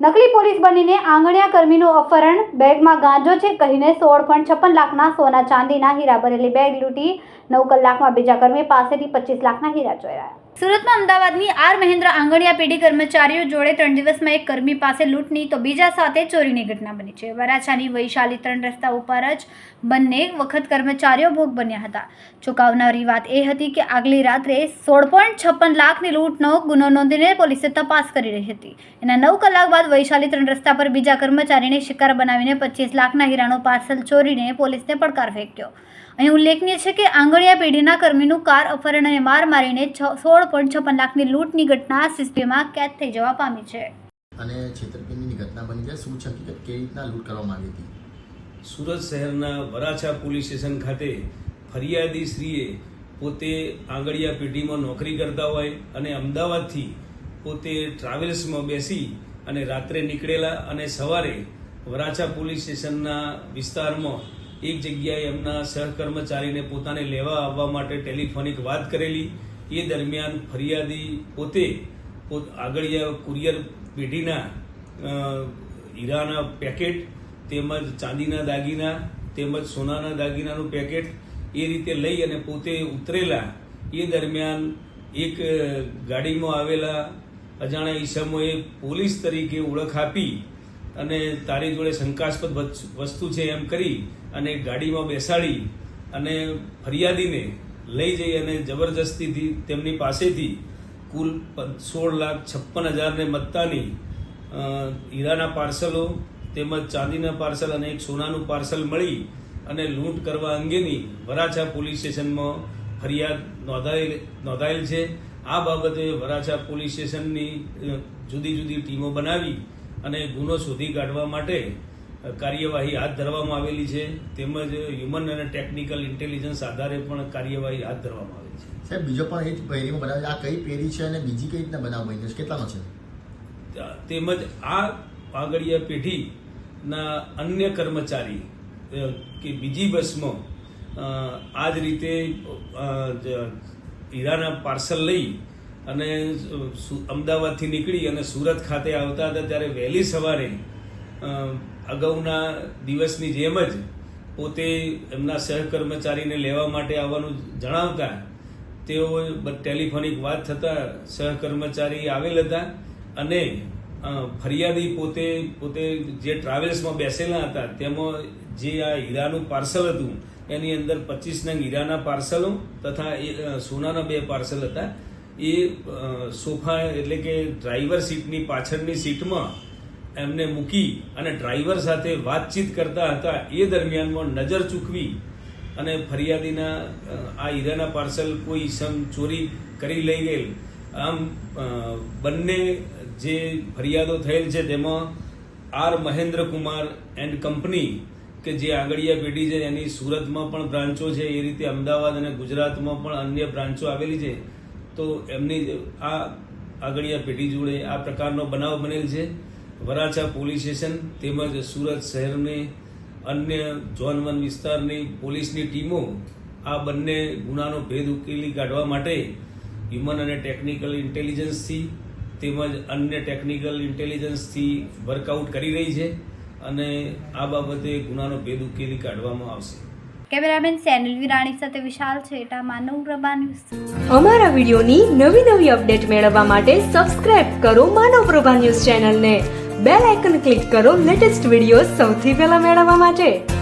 નકલી પોલીસ બનીને આંગણિયા કર્મીનું અપહરણ, બેગમાં ગાંજો છે કહીને સોળ પોઈન્ટ છપ્પન લાખના સોના ચાંદીના હીરા ભરેલી બેગ લૂંટી નવ કલાકમાં બીજા કર્મી પાસેથી પચીસ લાખના હીરા ચોર્યા. સુરતમાં અમદાવાદની આર મહેન્દ્ર આંગણિયા પેઢી કર્મચારીઓ જોડે ત્રણ દિવસમાં એક કર્મી પાસે લૂંટની, તો બીજા સાથે ચોરીની ઘટના બની છે. વરાછાની વૈશાલી ત્રણ રસ્તા ઉપર જ બંને વખત કર્મચારીઓ ભોગ બન્યા હતા. ચોંકાવનારી વાત એ હતી કે આગલી રાત્રે સોળ પોઈન્ટ છપ્પન લાખની લૂંટનો ગુનો નોંધીને પોલીસે તપાસ કરી રહી હતી. એના નવ કલાક બાદ વૈશાલી ત્રણ રસ્તા પર બીજા કર્મચારીને શિકાર બનાવીને પચીસ લાખના હીરાનો પાર્સલ ચોરીને પોલીસને પડકાર ફેંક્યો. અહીં ઉલ્લેખનીય છે કે આંગણિયા પેઢીના કર્મીનું કાર અપહરણ અને માર મારીને છ- સોળ પોઈન્ટ છપ્પન લાખની લૂંટની ઘટના સીસીટીવીમાં કેદ થઈ જવા પામી છે. અને છેતરપિંડીની ઘટના બની છે શું છે હકીકત? કેવી રીતના લૂંટ કરવામાં આવી હતી? સુરત શહેરના વરાછા પોલીસ સ્ટેશન ખાતે ફરિયાદી શ્રીએ પોતે આંગળીયા પેઢીમાં નોકરી કરતા હોય અને અમદાવાદથી પોતે ટ્રાવેલ્સમાં બેસી અને રાત્રે નીકળેલા અને સવારે વરાછા પોલીસ સ્ટેશનના વિસ્તારમાં એક જગ્યાએ એમના સહકર્મચારીને પોતાને લેવા આવવા માટે ટેલિફોનિક વાત કરેલી. એ દરમિયાન ફરિયાદી પોતે આગળિયા કુરિયર પેઢીના હીરાના પેકેટ તેમજ ચાંદીના દાગીના તેમજ સોનાના દાગીનાનું પેકેટ એ રીતે લઈ અને પોતે ઉતરેલા. એ દરમિયાન એક ગાડીમાં આવેલા અજાણ્યા ઈસમોએ પોલીસ તરીકે ઓળખ આપી અને તારી જોડે શંકાસ્પદ વસ્તુ છે એમ કરી અને ગાડીમાં બેસાડી અને ફરિયાદીને લઈ જઈ અને જબરજસ્તીથી તેમની પાસેથી કુલ સોળ લાખ છપ્પન હજારને મત્તાની હીરાના પાર્સલો તેમજ ચાંદીના પાર્સલ અને એક સોનાનું પાર્સલ મળી અને લૂંટ કરવા અંગેની વરાછા પોલીસ સ્ટેશનમાં ફરિયાદ નોંધાયેલ નોંધાયેલ છે. આ બાબતે વરાછા પોલીસ સ્ટેશનની જુદી જુદી ટીમો બનાવી અને ગુનો શોધી કાઢવા માટે કાર્યવાહી હાથ ધરવામાં આવેલી છે. તેમજ હ્યુમન અને ટેકનિકલ ઇન્ટેલિજન્સ આધારે પણ કાર્યવાહી હાથ ધરવામાં આવેલી છે. સાહેબ બીજો પણ એ જ પેઢીમાં બનાવે આ કઈ પેઢી છે અને બીજી કઈ રીતના બનાવ બન્યો છે? કેટલાનો છે? તેમજ આ પાગળીયા પેઢીના અન્ય કર્મચારી કે બીજી બસમાં આ જ રીતે હીરાના પાર્સલ લઈ અને અમદાવાદથી નીકળી અને સુરત ખાતે આવતા હતા ત્યારે વહેલી સવારે અગાઉના દિવસની જેમ જ પોતે એમના સહકર્મચારીને લેવા માટે આવવાનું જણાવતા તેઓ ટેલિફોનિક વાત થતાં સહકર્મચારી આવેલ હતા અને ફરિયાદી પોતે પોતે જે ટ્રાવેલ્સમાં બેસેલા હતા તેમાં જે આ હીરાનું પાર્સલ હતું એની અંદર પચીસ નંગ હીરાના પાર્સલો તથા એ, સોનાના બે પાર્સલ હતા. એ સોફા એટલે કે ડ્રાઈવર સીટની પાછળની સીટમાં એમને મૂકી અને ડ્રાઈવર સાથે વાતચીત કરતા હતા. એ દરમિયાનમાં નજર ચૂકવી અને ફરિયાદીના આ હીરાના પાર્સલ કોઈ ઈસમ ચોરી કરી લઈ ગયેલ. આમ બંને જે ફરિયાદો થયેલ છે તેમાં R Mahendra Kumar and company કે જે આંગળીયા પેઢી છે એની સુરતમાં પણ બ્રાન્ચો છે એ રીતે અમદાવાદ અને ગુજરાતમાં પણ અન્ય બ્રાન્ચો આવેલી છે. તો એમની આ આગળિયા પેઢી જોડે આ પ્રકારનો બનાવ બનેલ છે. વરાછા પોલીસ સ્ટેશન તેમજ સુરત શહેરની અન્ય ઝોન વન વિસ્તારની પોલીસની ટીમો આ બંને ગુનાનો ભેદ ઉકેલી કાઢવા માટે હ્યુમન અને ટેકનિકલ ઇન્ટેલિજન્સથી તેમજ અન્ય ટેકનિકલ ઇન્ટેલિજન્સથી વર્કઆઉટ કરી રહી છે અને આ બાબતે ગુનાનો ભેદ ઉકેલી કાઢવામાં આવશે. કેમેરામેન સેનલ વિરાણી સાથે વિશાલ છેટા માનવ પ્રભા ન્યૂઝ. અમારા વિડીયોની નવી નવી અપડેટ મેળવવા માટે સબસ્ક્રાઇબ કરો માનવ પ્રભા ન્યૂઝ ચેનલને. બેલ આઇકન ક્લિક કરો લેટેસ્ટ વીડિયો સૌથી પહેલા મેળવવા માટે.